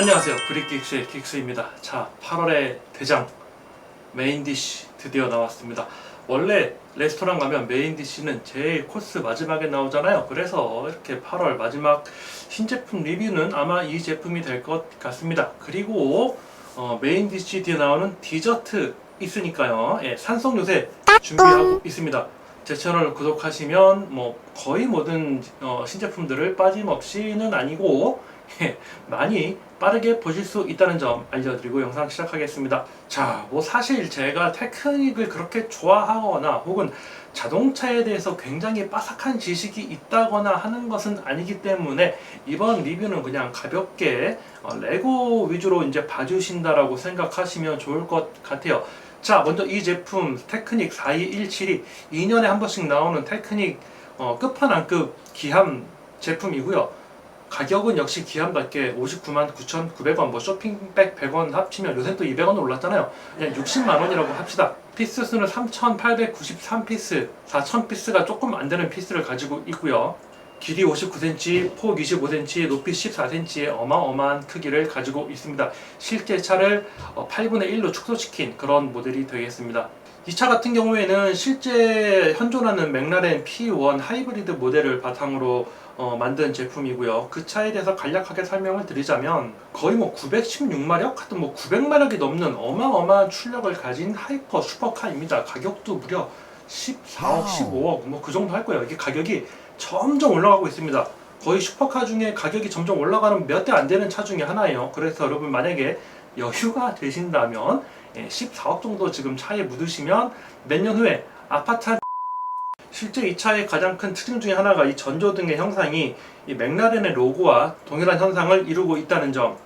안녕하세요. 브릭긱스의 긱스입니다. 자, 8월의 대장 메인 디시 드디어 나왔습니다. 원래 레스토랑 가면 메인 디시는 제일 코스 마지막에 나오잖아요. 그래서 이렇게 8월 마지막 신제품 리뷰는 아마 이 제품이 될 것 같습니다. 그리고 어, 메인 디시 뒤에 나오는 디저트 있으니까요. 예, 산성 요새 준비하고 있습니다. 제 채널 구독하시면 뭐 거의 모든 어, 신제품들을 빠짐없이는 아니고 예, 많이 빠르게 보실 수 있다는 점 알려드리고 영상 시작하겠습니다. 자, 뭐 사실 제가 테크닉을 그렇게 좋아하거나 혹은 자동차에 대해서 굉장히 빠삭한 지식이 있다거나 하는 것은 아니기 때문에 이번 리뷰는 그냥 가볍게 어, 레고 위주로 이제 봐주신다라고 생각하시면 좋을 것 같아요. 자, 먼저 이 제품 테크닉 4217이 2년에 한 번씩 나오는 테크닉 어, 끝판왕급 기함 제품이고요. 가격은 역시 기함답게 59만 9,900원, 뭐 쇼핑백 100원 합치면 요새 또 200원 올랐잖아요. 그냥 60만 원이라고 합시다. 피스 수는 3,893피스, 4,000피스가 조금 안 되는 피스를 가지고 있고요. 길이 59cm, 폭 25cm, 높이 14cm의 어마어마한 크기를 가지고 있습니다. 실제 차를 8분의 1로 축소시킨 그런 모델이 되겠습니다. 이 차 같은 경우에는 실제 현존하는 맥라렌 P1 하이브리드 모델을 바탕으로 어, 만든 제품이고요. 그 차에 대해서 간략하게 설명을 드리자면 거의 뭐 916마력 같은 뭐 900마력이 넘는 어마어마한 출력을 가진 하이퍼 슈퍼카입니다. 가격도 무려 14억, 15억 뭐 그 정도 할 거예요. 이게 가격이 점점 올라가고 있습니다. 거의 슈퍼카 중에 가격이 점점 올라가는 몇 대 안 되는 차 중에 하나예요. 그래서 여러분 만약에 여유가 되신다면 예, 14억 정도 지금 차에 묻으시면 몇 년 후에 아파트 한 실제 이 차의 가장 큰 특징 중에 하나가 이 전조등의 형상이 이 맥라렌의 로고와 동일한 현상을 이루고 있다는 점.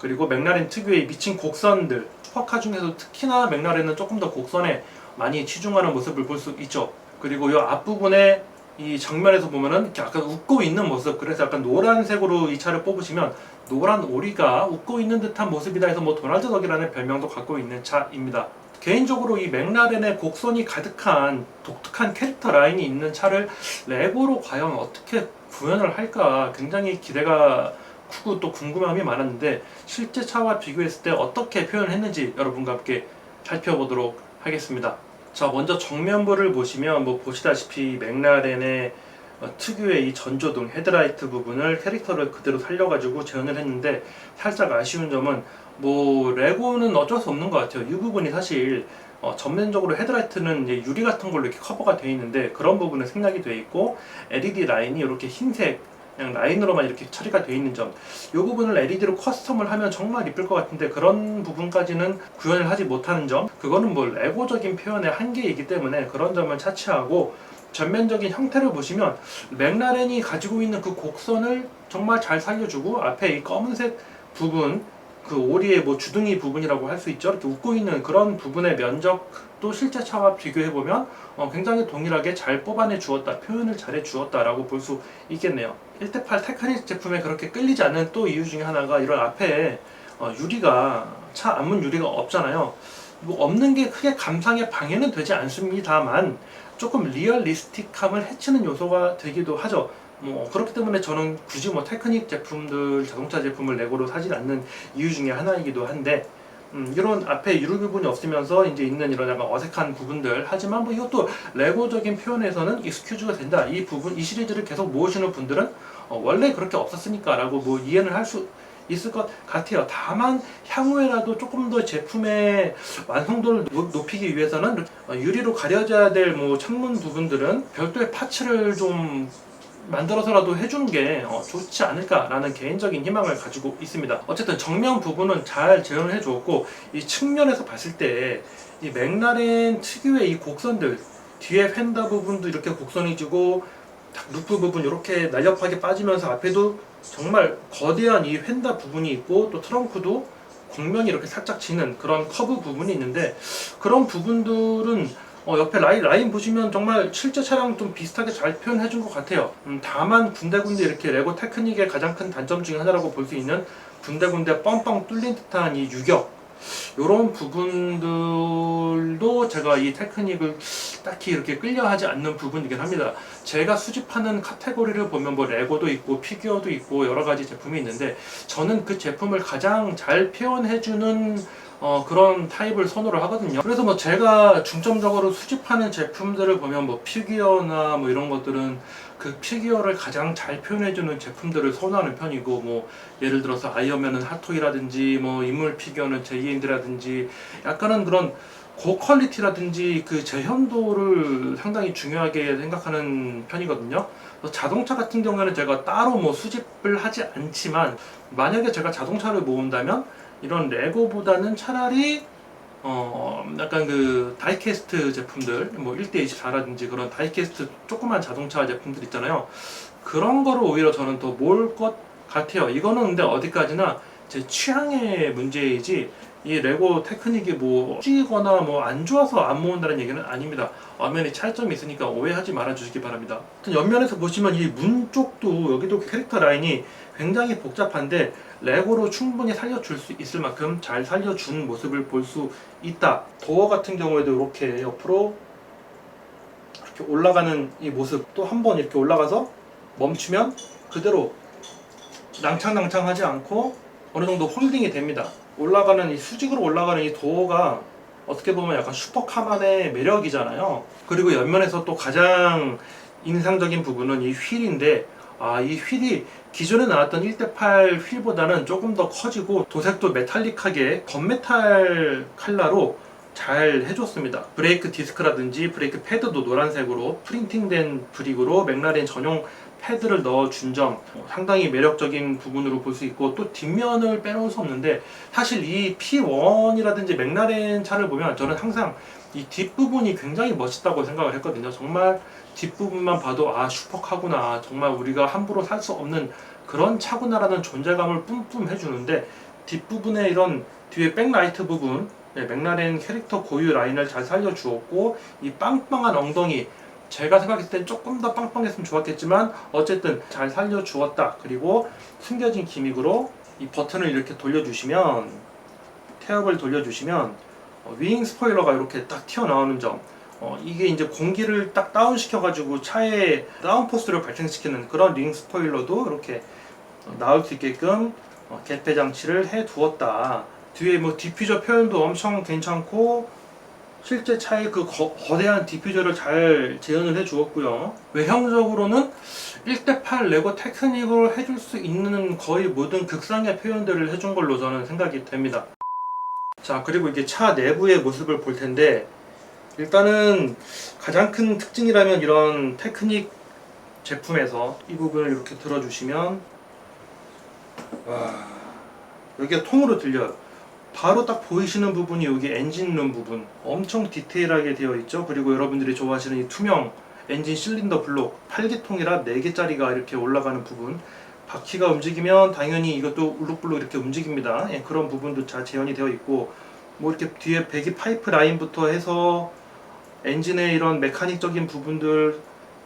그리고 맥라렌 특유의 미친 곡선들 슈퍼카 중에서 특히나 맥라렌은 조금 더 곡선에 많이 치중하는 모습을 볼 수 있죠. 그리고 이 앞부분에 이 정면에서 보면은 약간 웃고 있는 모습 그래서 약간 노란색으로 이 차를 뽑으시면 노란 오리가 웃고 있는 듯한 모습이다 해서 뭐 도널드 덕이라는 별명도 갖고 있는 차입니다 개인적으로 이 맥라렌의 곡선이 가득한 독특한 캐릭터 라인이 있는 차를 레고로 과연 어떻게 구현을 할까 굉장히 기대가 크고 또 궁금함이 많았는데 실제 차와 비교했을 때 어떻게 표현을 했는지 여러분과 함께 살펴보도록 하겠습니다. 자 먼저 정면부를 보시면 뭐 보시다시피 맥라렌의 어, 특유의 이 전조등 헤드라이트 부분을 캐릭터를 그대로 살려가지고 재현을 했는데 살짝 아쉬운 점은 뭐 레고는 어쩔 수 없는 것 같아요. 이 부분이 사실 어, 전면적으로 헤드라이트는 유리 같은 걸로 이렇게 커버가 되어 있는데 그런 부분은 생략이 되어 있고 LED 라인이 이렇게 흰색 그냥 라인으로만 이렇게 처리가 되어 있는 점. 이 부분을 LED로 커스텀을 하면 정말 이쁠 것 같은데 그런 부분까지는 구현을 하지 못하는 점. 그거는 뭐 레고적인 표현의 한계이기 때문에 그런 점을 차치하고 전면적인 형태를 보시면 맥라렌이 가지고 있는 그 곡선을 정말 잘 살려주고 앞에 이 검은색 부분 그 오리의 뭐 주둥이 부분이라고 할 수 있죠. 이렇게 웃고 있는 그런 부분의 면적도 실제 차와 비교해 보면 어, 굉장히 동일하게 잘 뽑아내 주었다, 표현을 잘해 주었다라고 볼 수 있겠네요. 1대8 테크닉 제품에 그렇게 끌리지 않는 또 이유 중에 하나가 이런 앞에 어, 유리가 차 앞문 유리가 없잖아요. 뭐 없는 게 크게 감상에 방해는 되지 않습니다만 조금 리얼리스틱함을 해치는 요소가 되기도 하죠. 뭐 그렇기 때문에 저는 굳이 뭐 테크닉 제품들 자동차 제품을 레고로 사지 않는 이유 중에 하나이기도 한데 음, 이런 앞에 유리 부분이 없으면서 이제 있는 이런 약간 어색한 부분들 하지만 뭐 이것도 레고적인 표현에서는 익스큐즈가 된다 이 부분 이 시리즈를 계속 모으시는 분들은 어, 원래 그렇게 없었으니까라고 뭐 이해는 할 수 있을 것 같아요. 다만 향후에라도 조금 더 제품의 완성도를 높- 높이기 위해서는 어, 유리로 가려져야 될 뭐 창문 부분들은 별도의 파츠를 좀 만들어서라도 해주는 게 어, 좋지 않을까라는 개인적인 희망을 가지고 있습니다. 어쨌든 정면 부분은 잘 재현을 해주었고 이 측면에서 봤을 때 이 맥라렌 특유의 이 곡선들 뒤에 펜더 부분도 이렇게 곡선이 지고 딱 루프 부분 이렇게 날렵하게 빠지면서 앞에도 정말 거대한 이 펜더 부분이 있고 또 트렁크도 곡면이 이렇게 살짝 지는 그런 커브 부분이 있는데 그런 부분들은 어, 옆에 라인, 라인 보시면 정말 실제 차량 좀 비슷하게 잘 표현해 준 것 같아요. 음, 다만 군데군데 이렇게 레고 테크닉의 가장 큰 단점 중에 하나라고 볼 수 있는 군데군데 뻥뻥 뚫린 듯한 이 유격. 이런 부분들도 제가 이 테크닉을 딱히 이렇게 끌려하지 않는 부분이긴 합니다. 제가 수집하는 카테고리를 보면 뭐 레고도 있고 피규어도 있고 여러 가지 제품이 있는데 저는 그 제품을 가장 잘 표현해주는 어, 그런 타입을 선호를 하거든요. 그래서 뭐 제가 중점적으로 수집하는 제품들을 보면 뭐 피규어나 뭐 이런 것들은 그 피규어를 가장 잘 표현해주는 제품들을 선호하는 편이고 뭐 예를 들어서 아이언맨은 핫토이라든지 뭐 인물 피규어는 제이엔드라든지 약간은 그런 고퀄리티라든지 그 재현도를 상당히 중요하게 생각하는 편이거든요. 자동차 같은 경우에는 제가 따로 뭐 수집을 하지 않지만 만약에 제가 자동차를 모은다면 이런 레고보다는 차라리 어 약간 그 다이캐스트 제품들 뭐 1대24라든지 그런 다이캐스트 조그만 자동차 제품들 있잖아요. 그런 거를 오히려 저는 더 모을 것 같아요. 이거는 근데 어디까지나 제 취향의 문제이지 이 레고 테크닉이 뭐 찌거나 뭐 안 좋아서 안 모은다는 얘기는 아닙니다. 엄연히 차이점이 있으니까 오해하지 말아 주시기 바랍니다. 옆면에서 보시면 이 문 쪽도 여기도 캐릭터 라인이 굉장히 복잡한데 레고로 충분히 살려줄 수 있을 만큼 잘 살려준 모습을 볼 수 있다. 도어 같은 경우에도 이렇게 옆으로 이렇게 올라가는 이 모습 또 한 번 이렇게 올라가서 멈추면 그대로 낭창낭창하지 않고 어느 정도 홀딩이 됩니다. 올라가는 이 수직으로 올라가는 이 도어가 어떻게 보면 약간 슈퍼카만의 매력이잖아요. 그리고 옆면에서 또 가장 인상적인 부분은 이 휠인데 아, 이 휠이 기존에 나왔던 1대8 휠보다는 조금 더 커지고 도색도 메탈릭하게 건메탈 컬러로 잘 해줬습니다. 브레이크 디스크라든지 브레이크 패드도 노란색으로 프린팅된 브릭으로 맥라렌 전용 패드를 넣어준 점 어, 상당히 매력적인 부분으로 볼 수 있고 또 뒷면을 빼놓을 수 없는데 사실 이 P1이라든지 맥라렌 차를 보면 저는 항상 이 뒷부분이 굉장히 멋있다고 생각을 했거든요. 정말 뒷부분만 봐도 아 슈퍼카구나 정말 우리가 함부로 살 수 없는 그런 차구나라는 존재감을 뿜뿜 해주는데 뒷부분에 이런 뒤에 백라이트 부분 네, 맥라렌 캐릭터 고유 라인을 잘 살려주었고 이 빵빵한 엉덩이 제가 생각했을 땐 조금 더 빵빵했으면 좋았겠지만 어쨌든 잘 살려주었다 그리고 숨겨진 기믹으로 이 버튼을 이렇게 돌려주시면 태엽을 돌려주시면 어, 윙 스포일러가 이렇게 딱 튀어나오는 점 어, 이게 이제 공기를 딱 다운 시켜가지고 차에 다운 포스를 발생시키는 그런 링 스포일러도 이렇게 어, 나올 수 있게끔 어, 개폐 장치를 해 두었다. 뒤에 뭐 디퓨저 표현도 엄청 괜찮고 실제 차의 그 거, 거대한 디퓨저를 잘 재현을 해 주었고요. 외형적으로는 1대8 레고 테크닉으로 해줄 수 있는 거의 모든 극상의 표현들을 해준 걸로 저는 생각이 됩니다. 자 그리고 이게 차 내부의 모습을 볼 텐데 일단은 가장 큰 특징이라면 이런 테크닉 제품에서 이 부분을 이렇게 들어주시면 와 여기가 통으로 들려요. 바로 딱 보이시는 부분이 여기 엔진룸 부분 엄청 디테일하게 되어 있죠. 그리고 여러분들이 좋아하시는 이 투명 엔진 실린더 블록 8기통이라 4개짜리가 이렇게 올라가는 부분 바퀴가 움직이면 당연히 이것도 울룩불룩 이렇게 움직입니다. 예, 그런 부분도 잘 재현이 되어 있고 뭐 이렇게 뒤에 배기 파이프 라인부터 해서 엔진의 이런 메카닉적인 부분들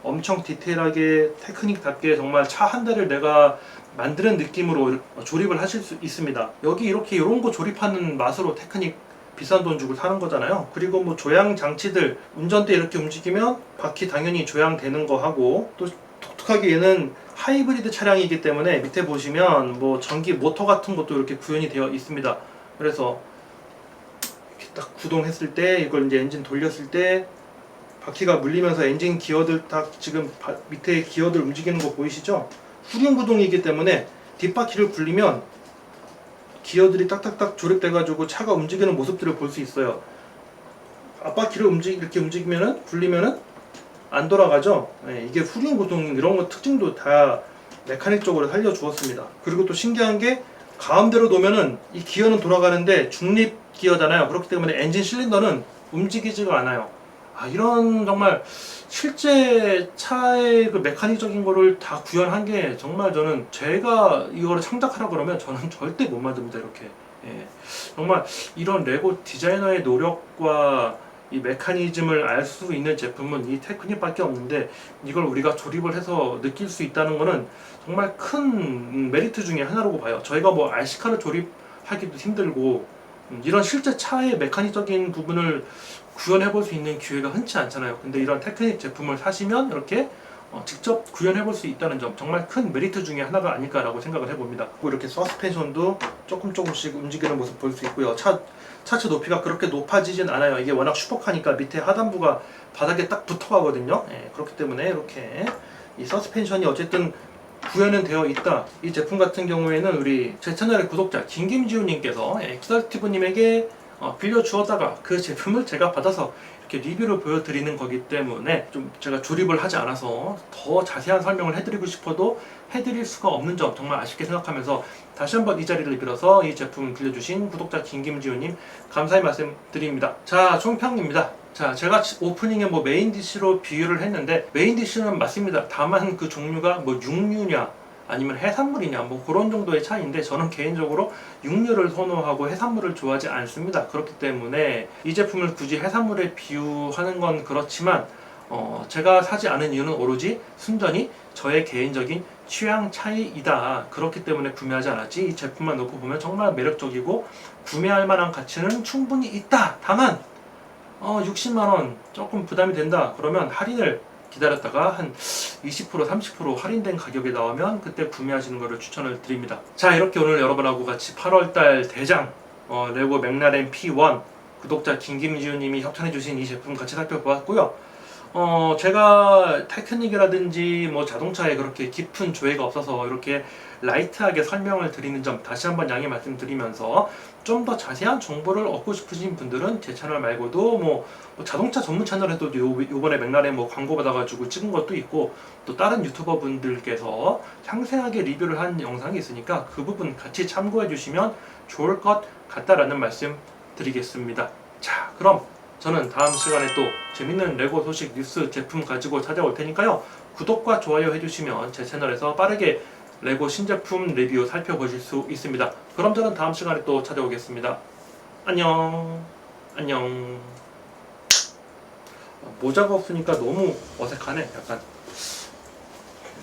엄청 디테일하게 테크닉답게 정말 차 한 대를 내가 만드는 느낌으로 조립을 하실 수 있습니다. 여기 이렇게 이런 거 조립하는 맛으로 테크닉 비싼 돈 주고 사는 거잖아요. 그리고 뭐 조향 장치들 운전대 이렇게 움직이면 바퀴 당연히 조향되는 거 하고 또 독특하게 얘는 하이브리드 차량이기 때문에 밑에 보시면 뭐 전기 모터 같은 것도 이렇게 구현이 되어 있습니다. 그래서 이렇게 딱 구동했을 때 이걸 이제 엔진 돌렸을 때 바퀴가 물리면서 엔진 기어들 딱 지금 바- 밑에 기어들 움직이는 거 보이시죠? 후륜 구동이기 때문에 뒷바퀴를 굴리면 기어들이 딱딱딱 조립돼가지고 차가 움직이는 모습들을 볼 수 있어요. 앞바퀴를 움직 이렇게 움직이면은 굴리면은 안 돌아가죠. 네, 이게 후륜 구동 이런 거 특징도 다 메카닉적으로 살려주었습니다. 그리고 또 신기한 게 가운데로 놓으면은 이 기어는 돌아가는데 중립 기어잖아요. 그렇기 때문에 엔진 실린더는 움직이지가 않아요. 아 이런 정말 실제 차의 그 메카닉적인 거를 다 구현한 게 정말 저는 제가 이거를 창작하라 그러면 저는 절대 못 만듭니다 이렇게 예. 정말 이런 레고 디자이너의 노력과 이 메커니즘을 알 수 있는 제품은 이 테크닉밖에 없는데 이걸 우리가 조립을 해서 느낄 수 있다는 거는 정말 큰 음, 메리트 중에 하나라고 봐요. 저희가 뭐 RC카를 조립하기도 힘들고 음, 이런 실제 차의 메카닉적인 부분을 구현해 볼 수 있는 기회가 흔치 않잖아요. 근데 이런 테크닉 제품을 사시면 이렇게 어, 직접 구현해 볼 수 있다는 점 정말 큰 메리트 중에 하나가 아닐까라고 생각을 해봅니다. 이렇게 서스펜션도 조금 조금씩 움직이는 모습 볼 수 있고요. 차 차체 높이가 그렇게 높아지진 않아요. 이게 워낙 슈퍼카니까 밑에 하단부가 바닥에 딱 붙어가거든요. 예, 그렇기 때문에 이렇게 이 서스펜션이 어쨌든 구현은 되어 있다. 이 제품 같은 경우에는 우리 제 채널의 구독자 김김지우님께서 예, 키덜티브님에게 어, 빌려주었다가 그 제품을 제가 받아서 이렇게 리뷰를 보여드리는 거기 때문에 좀 제가 조립을 하지 않아서 더 자세한 설명을 해드리고 싶어도 해드릴 수가 없는 점 정말 아쉽게 생각하면서 다시 한번 이 자리를 빌어서 이 제품 빌려주신 구독자 김김지우님 감사의 말씀 드립니다. 자, 총평입니다. 자, 제가 치- 오프닝에 뭐 메인 디시로 비유를 했는데 메인 디시는 맞습니다. 다만 그 종류가 뭐 육류냐 아니면 해산물이냐 뭐 그런 정도의 차이인데 저는 개인적으로 육류를 선호하고 해산물을 좋아하지 않습니다. 그렇기 때문에 이 제품을 굳이 해산물에 비유하는 건 그렇지만 어, 제가 사지 않은 이유는 오로지 순전히 저의 개인적인 취향 차이이다. 그렇기 때문에 구매하지 않았지. 이 제품만 놓고 보면 정말 매력적이고 구매할 만한 가치는 충분히 있다. 다만 어, 60만 원 조금 부담이 된다. 그러면 할인을 기다렸다가 한 20% 30% 할인된 가격에 나오면 그때 구매하시는 것을 추천을 드립니다. 자 이렇게 오늘 여러분하고 같이 8월달 대장 어, 레고 맥라렌 P1 구독자 김김지우님이 협찬해주신 이 제품 같이 살펴보았고요. 어 제가 테크닉이라든지 뭐 자동차에 그렇게 깊은 조예가 없어서 이렇게 라이트하게 설명을 드리는 점 다시 한번 양해 말씀드리면서 좀 더 자세한 정보를 얻고 싶으신 분들은 제 채널 말고도 뭐, 뭐 자동차 전문 채널에도 요, 요번에 맥라렌 뭐 광고 받아가지고 찍은 것도 있고 또 다른 유튜버 분들께서 상세하게 리뷰를 한 영상이 있으니까 그 부분 같이 참고해 주시면 좋을 것 같다라는 말씀 드리겠습니다. 자 그럼 저는 다음 시간에 또 재밌는 레고 소식 뉴스 제품 가지고 찾아올 테니까요. 구독과 좋아요 해주시면 제 채널에서 빠르게 레고 신제품 리뷰 살펴보실 수 있습니다. 그럼 저는 다음 시간에 또 찾아오겠습니다. 안녕. 안녕. 모자가 없으니까 너무 어색하네. 약간